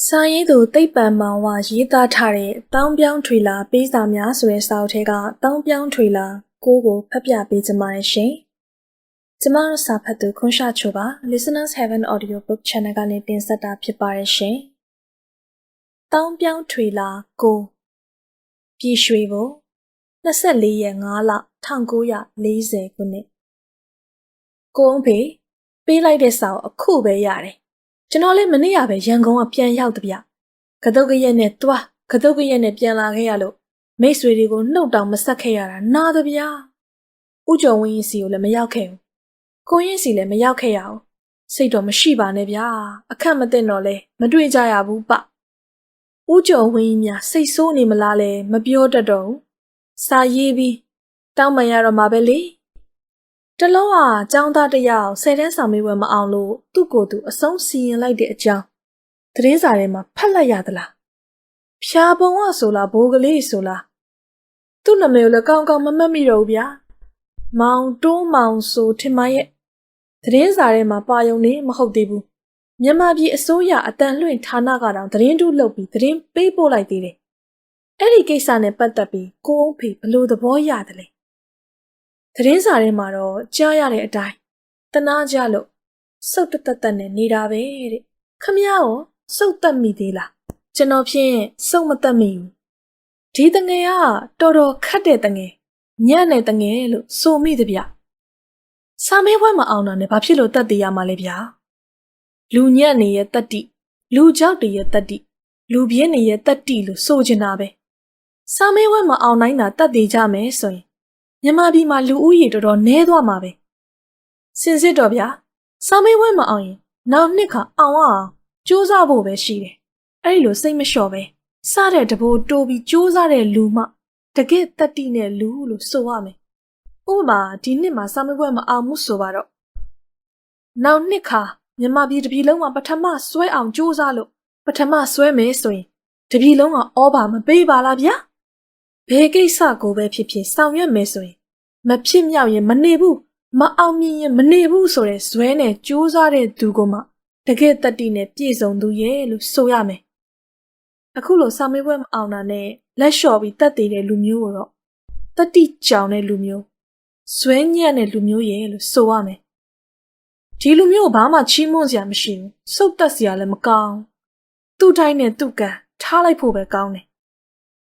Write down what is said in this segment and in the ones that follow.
စာရေးသူသိပ္ပံမောင်ဝရေးသားထားတဲ့တောင်းပြောင်းထွေလာပေးစာများဆိုတဲ့စာအုပ်ထဲကတောင်းပြောင်းထွေလာကိုကိုဖတ်ပြပေးကြပါရရှင်။ကျမတို့စာဖတ်သူခွန်ရှာချိုပါ Listeners Heaven Audio Book Channel ကနေတင်ဆက်တာဖြစ်ပါရရှင်။တောင်းပြောင်းထွေလာကိုပြည်ရွှေဘို24ရက်5လ1940ခုနှစ်ကိုအုံးဖေပေးလိုက်တဲ့စာကိုအခုပဲရတယ်။ ကျွန်တော်လည်းမနေ့ကပဲရန်ကုန်ကပြန်ရောက်တဗျ။ကတုတ်ကရက်နဲ့တွားကတုတ်ကရက်နဲ့ပြန်လာခဲ့ရလို့မိတ်ဆွေတွေကိုနှုတ်တောင်မဆက်ခဲ့ရတာနာတဗျာ။ဥကျော်ဝင်းရင်စီကိုလည်းမရောက်ခဲ့ဘူး။ကိုရင်စီလည်းမရောက်ခဲ့ရအောင်။စိတ်တော့မရှိပါနဲ့ဗျာ။အခက်မသိတော့လဲမတွေ့ကြရဘူးပ။ဥကျော်ဝင်းကြီးများစိတ်ဆိုးနေမလားလဲမပြောတတ်တော့ဘူး။စာရေးပြီးတောင်းပန်ရတော့မှာပဲလေ။ တလုံးဟာចောင်းသားတစ်ယောက်ဆယ်တန်းဆောင်မေးပွဲမအောင်လို့သူ့ကိုယ်သူအဆုံးစီရင်လိုက်တဲ့အကြောင်းသတင်းစာထဲမှာဖတ်လိုက်ရသလား။ဖြာပုံကဆိုလားဘိုးကလေးဆိုလား။သူ့နာမည်ကိုလည်းကောင်းကောင်းမမှတ်မိတော့ဘူးဗျာ။မောင်တွန်းမောင်ဆိုထင်မရဲ့သတင်းစာထဲမှာပါယုံနေမဟုတ်သေးဘူး။မြန်မာပြည်အစိုးရအတန်လွင့်ဌာနကတောင်သတင်းတုလုပ်ပြီးသတင်းပေးပို့လိုက်သေးတယ်။အဲ့ဒီကိစ္စနဲ့ပတ်သက်ပြီးကိုအုံးဖေဘလို့သဘောရတယ်လဲ။ သတင်းစာထဲမှာတော့ကြားရတဲ့အတိုင်းတနာကြလို့စုတ်တသက်သက်နဲ့နေတာပဲတဲ့။ခမ ्या ရောစုတ်တက်မိသေးလား။ကျွန်တော်ဖြင့်စုတ်မတက်မိဘူး။ဒီတငယ်ကတော်တော်ခတ်တဲ့တငယ်ညံ့တဲ့တငယ်လို့ဆိုမိသဗျ။စာမေးပွဲမအောင်တာနဲ့ဘာဖြစ်လို့တက်သေးရမှာလဲဗျာ။လူညံ့နေရဲ့တက်တိလူကြောက်တရဲ့တက်တိလူပြင်းနေရဲ့တက်တိလို့ဆိုချင်တာပဲ။စာမေးပွဲမအောင်နိုင်တာတက်သေးကြမယ်ဆိုရင် မြန်မာပြည်မှာလူဦးရေတော်တော်နည်းသွားမှာပဲစင်စစ်တော့ဗျာစာမေးပွဲမအောင်ရင်နောက်နှစ်ခါအောင်အောင်စူးစမ်းဖို့ပဲရှိတယ်အဲ့ဒီလိုစိတ်မလျှော့ပဲစတဲ့တဘိုးတိုးပြီးစူးစမ်းတဲ့လူမှတကယ့်တက်တိနဲ့လူလို့ဆိုရမယ်ဥပမာဒီနှစ်မှာစာမေးပွဲမအောင်မှုဆိုပါတော့နောက်နှစ်ခါမြန်မာပြည်တစ်ပြည်လုံးမှာပထမဆွဲအောင်စူးစမ်းလို့ပထမဆွဲမယ်ဆိုရင်တစ်ပြည်လုံးကဩဘာမပေးပါလားဗျာ ဘယ်ကိစ္စကိုပဲဖြစ်ဖြစ်ဆောင်ရွက်မယ်ဆိုရင်မဖြစ်မြောက်ရင်မနေဘူးမအောင်မြင်ရင်မနေဘူးဆိုတဲ့ဇွဲနဲ့ကြိုးစားတဲ့သူကမှတကယ်တတိနဲ့ပြည့်စုံသူရဲ့လို့ဆိုရမယ်အခုလိုစာမေးပွဲမအောင်တာနဲ့လက်လျှော့ပြီးတက်သေးတဲ့လူမျိုးကိုတော့တတိကြောင်တဲ့လူမျိုးဇွဲညံ့တဲ့လူမျိုးရဲ့လို့ဆိုရမယ်ဒီလူမျိုးကိုဘာမှချီးမွမ်းစရာမရှိဘူးစုတ်တက်စရာလည်းမကောင်းသူ့တိုင်းနဲ့သူ့ကံထားလိုက်ဖို့ပဲကောင်းတယ်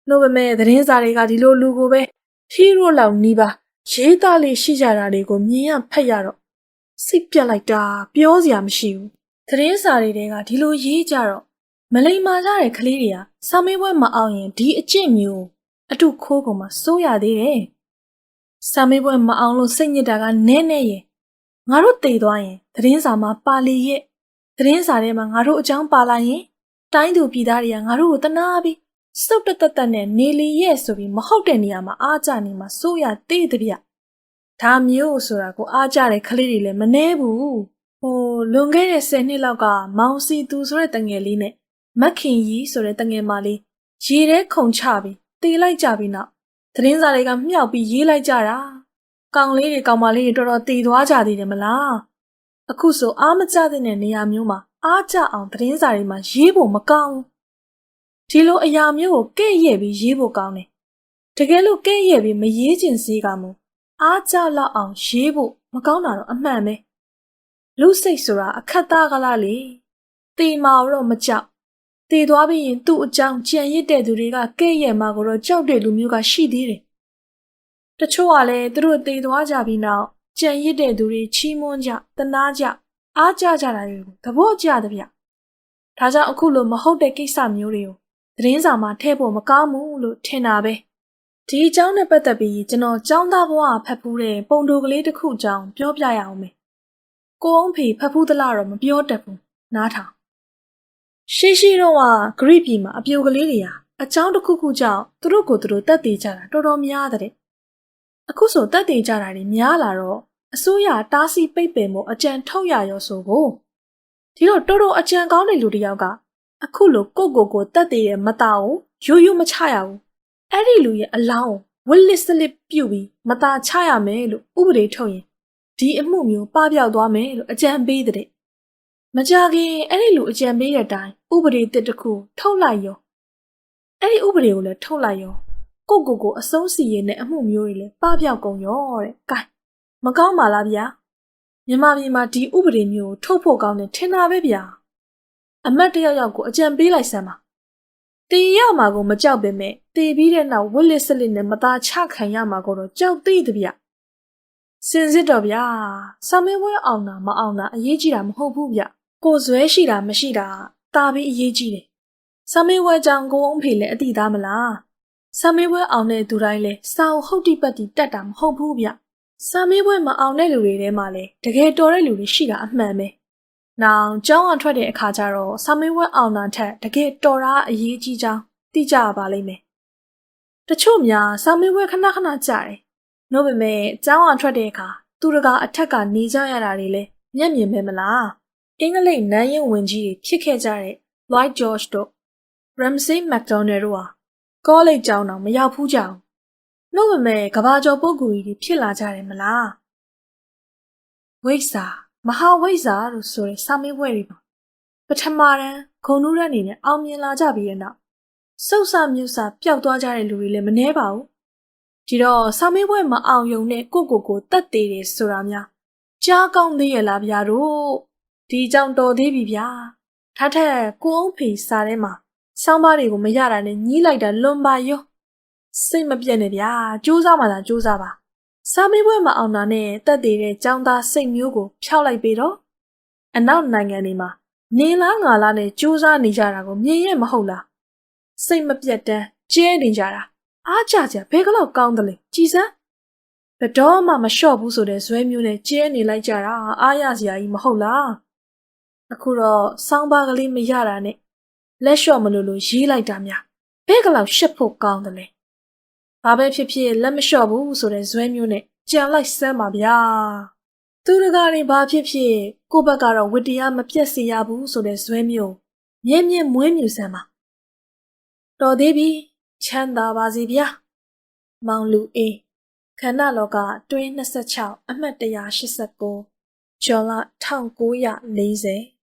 နို့ပေမဲ့သတင်းစာတွေကဒီလိုလူကိုပဲဟီးရိုးလောက်နီးပါရေးသားလေးရှိကြတာတွေကိုမြင်ရဖက်ရတော့စိတ်ပြက်လိုက်တာပြောစရာမရှိဘူးသတင်းစာတွေကဒီလိုရေးကြတော့မလိမ္မာကြတဲ့ကလေးတွေကစာမေးပွဲမအောင်ရင်ဒီအကျင့်မျိုးအတုခိုးကုန်မှာစိုးရသေးတယ်စာမေးပွဲမအောင်လို့စိတ်ညစ်တာကနဲနဲရဲ့ငါတို့တည်သွားရင်သတင်းစာမှာပါလီရဲ့သတင်းစာထဲမှာငါတို့အကြောင်းပါလာရင်တိုင်းသူပြည်သားတွေကငါတို့ကိုတနာပြီး စုတ်တတတနဲ့နေလီရဲ့ဆိုပြီးမဟုတ်တဲ့နေရာမှာအားကြနေမှာစိုးရသေးတဗျဒါမျိုးဆိုတာကိုအားကြတဲ့ကလေးတွေလည်းမနှဲဘူးဟိုလွန်ခဲ့တဲ့10နှစ်လောက်ကမောင်စီသူဆိုတဲ့တငယ်လေးနဲ့မက်ခင်ကြီးဆိုတဲ့တငယ်မလေးရေထဲခုန်ချပြီးတေးလိုက်ကြပြီးနောက်သတင်းစာတွေကမြှောက်ပြီးရေးလိုက်ကြတာကောင်လေးတွေကောင်မလေးတွေတော်တော်တည်သွားကြသေးတယ်မလားအခုဆိုအားမကျတဲ့နေရာမျိုးမှာအားကြအောင်သတင်းစာတွေမှာရေးဖို့မကောင်းဘူး ဒီလိုအရာမျိုးကိုကဲ့ရဲ့ပြီးရေးဖို့ကောင်းတယ်တကယ်လို့ကဲ့ရဲ့ပြီးမရေးချင်စေးကမူအားကြလောက်အောင်ရေးဖို့မကောင်းတာတော့အမှန်ပဲလူစိတ်ဆိုတာအခက်သားကလားလေတေမာတော့မကြောက်တေသွားပြီးရင်သူ့အကြောင်းကြံရစ်တဲ့သူတွေကကဲ့ရဲ့မှာကိုတော့ကြောက်တဲ့လူမျိုးကရှိသေးတယ်တချို့ကလည်းသူတို့တေသွားကြပြီးနောက်ကြံရစ်တဲ့သူတွေချီးမွမ်းကြတနာကြအားကြကြတာတွေကိုသဘောကျတဲ့ဗျဒါကြောင့်အခုလိုမဟုတ်တဲ့ကိစ္စမျိုးတွေကို သတင်းစာမှာထည့်ဖို့မကောင်းဘူးလို့ထင်တာပဲဒီအကြောင်းနဲ့ပတ်သက်ပြီးကျွန်တော်ចောင်းသားဘဝဖတ်ဖူးတဲ့ပုံတိုကလေးတစ်ခုအကြောင်းပြောပြရအောင်မယ်ကိုအောင်ဖေဖတ်ဖူးသလားတော့မပြောတတ်ဘူးနားထောင်ရှိရှိတော့ကဂရိပြည်မှာအပြိုကလေးတွေဟာအကြောင်းတစ်ခုခုကြောင့်သူတို့ကိုယ်သူတို့တက်တည်ကြတာတော်တော်များတဲ့အခုဆိုတက်တည်ကြတာတွေများလာတော့အစိုးရတားဆီးပိတ်ပင်မှုအကြံထုတ်ရရောဆိုကိုဒီတော့တော်တော်အကြံကောင်းတဲ့လူတစ်ယောက်က အခုလိုကိုကိုကိုတက်သေးတဲ့မသားကိုရိုးရိုးမချရဘူးအဲ့ဒီလူရဲ့အလောင်းဝစ်လစ်စလစ်ပြုတ်ပြီးမသားချရမယ်လို့ဥပဒေထုတ်ရင်ဒီအမှုမျိုးပပျောက်သွားမယ်လို့အကြံပေးတဲ့မကြခင်အဲ့ဒီလူအကြံပေးတဲ့အတိုင်းဥပဒေတစ်တစ်ခုထုတ်လိုက်ရောအဲ့ဒီဥပဒေကိုလည်းထုတ်လိုက်ရောကိုကိုကိုအဆုံးစီရင်တဲ့အမှုမျိုးတွေလည်းပပျောက်ကုန်ရောတဲ့။ကဲမကောင်းပါလားဗျာမြန်မာပြည်မှာဒီဥပဒေမျိုးကိုထုတ်ဖို့ကောင်းတယ်ထင်တာပဲဗျာ အမတ်တယောက်ယောက်ကိုအကြံပေးလိုက်စမ်းပါတေရမှာကိုမကြောက်ပေမဲ့တေပြီးတဲ့နောက်ဝစ်လက်စလစ်နဲ့မသားချခံရမှာကိုတော့ကြောက်သေးတယ်ဗျစင်စစ်တော့ဗျာဆာမင်းဝဲအောင်တာမအောင်တာအရေးကြီးတာမဟုတ်ဘူးဗျကိုယ်ဇွဲရှိတာမရှိတာတာပြီးအရေးကြီးတယ်ဆာမင်းဝဲကြောင့်ကိုအောင်ဖေလည်းအတိသားမလားဆာမင်းဝဲအောင်တဲ့သူတိုင်းလဲစာအုပ်ဟုတ်တိပတ်တိတက်တာမဟုတ်ဘူးဗျစာမေးပွဲမအောင်တဲ့လူတွေထဲမှာလည်းတကယ်တော်တဲ့လူတွေရှိတာအမှန်ပဲ။ နောင်ကျောင်းအောင်ထွက်တဲ့အခါကျတော့စာမေးပွဲအောင်တာထက်တကယ်တော်တာအရေးကြီးကြောင်းသိကြရပါလိမ့်မယ်။တချို့များစာမေးပွဲခဏခဏကြားတယ်။နို့ပေမဲ့ကျောင်းအောင်ထွက်တဲ့အခါသူတကာအထက်ကနေကြရတာတွေလည်းမျက်မြင်ပဲမလား။အင်္ဂလိပ်နန်းရင်ဝင်ကြီးတွေဖြစ်ခဲ့ကြတဲ့ Lloyd George တို့ Ramsay MacDonald တို့ဟာကောလိပ်ကျောင်းတော့မရောက်ဘူးကြအောင်။နှုတ်ဝမဲ့ကဘာကျော်ပုဂ္ဂိုလ်ကြီးတွေဖြစ်လာကြတယ်မလား။ဝိဇ္ဇာ မဟာဝိဇ္ဇာလို့ဆိုတဲ့စာမေးပွဲတွေမှာပထမတန်းဂုံနုရအနေနဲ့အောင်မြင်လာကြပြီးတဲ့နောက်စုပ်ဆမြုပ်ဆပျောက်သွားကြတဲ့လူတွေလည်းမနှဲပါဘူး။ဒီတော့စာမေးပွဲမအောင်ယုံနဲ့ကိုကိုကိုတတ်သေးတယ်ဆိုတာများကြားကောင်းသေးရဲ့လားဗျာတို့ဒီကြောင့်တော်သေးပြီဗျာ။ထားထက်ကိုအောင်ဖေစာထဲမှာဆောင်းပါးတွေကိုမရတာနဲ့ညီးလိုက်တာလွန်ပါရောစိတ်မပြတ်နဲ့ဗျာစူးစမ်းမှသာစူးစမ်းပါ စာမေးပွဲမအောင်တာနဲ့တက်သေးတဲ့ចောင်းသားစိတ်မျိုးကိုဖျောက်လိုက်ပြီတော့အနောက်နိုင်ငံတွေမှာနေလားငါလားနဲ့စူးစမ်းနေကြတာကိုမြင်ရမဟုတ်လားစိတ်မပြတ်တမ်းကျဲနေကြတာအားကြကြဘယ်ကလောက်ကောင်းတယ်လဲကြည်စမ်းဘယ်တော့မှမလျှော့ဘူးဆိုတဲ့ဇွဲမျိုးနဲ့ကျဲနေလိုက်ကြတာအားရစရာကြီးမဟုတ်လားအခုတော့စောင်းပါကလေးမရတာနဲ့လက်လျှော့မလို့လို့ရေးလိုက်တာများဘယ်ကလောက်ရှက်ဖို့ကောင်းတယ်လဲ ဘာပဲဖြစ်ဖြစ်လက်မလျှော့ဘူးဆိုတဲ့ဇွဲမျိုးနဲ့ကြံလိုက်စမ်းပါဗျာသူတကားတွေဘာဖြစ်ဖြစ်ကိုယ့်ဘက်ကတော့ဝတ္တရားမပြတ်စေရဘူးဆိုတဲ့ဇွဲမျိုးမြဲမြဲမွေးမြူစမ်းပါတော်သေးပြီချမ်းသာပါစေဗျာမောင်လူအေးခန္ဓာလောကတွင်း26အမှတ်189ကျော်လ1940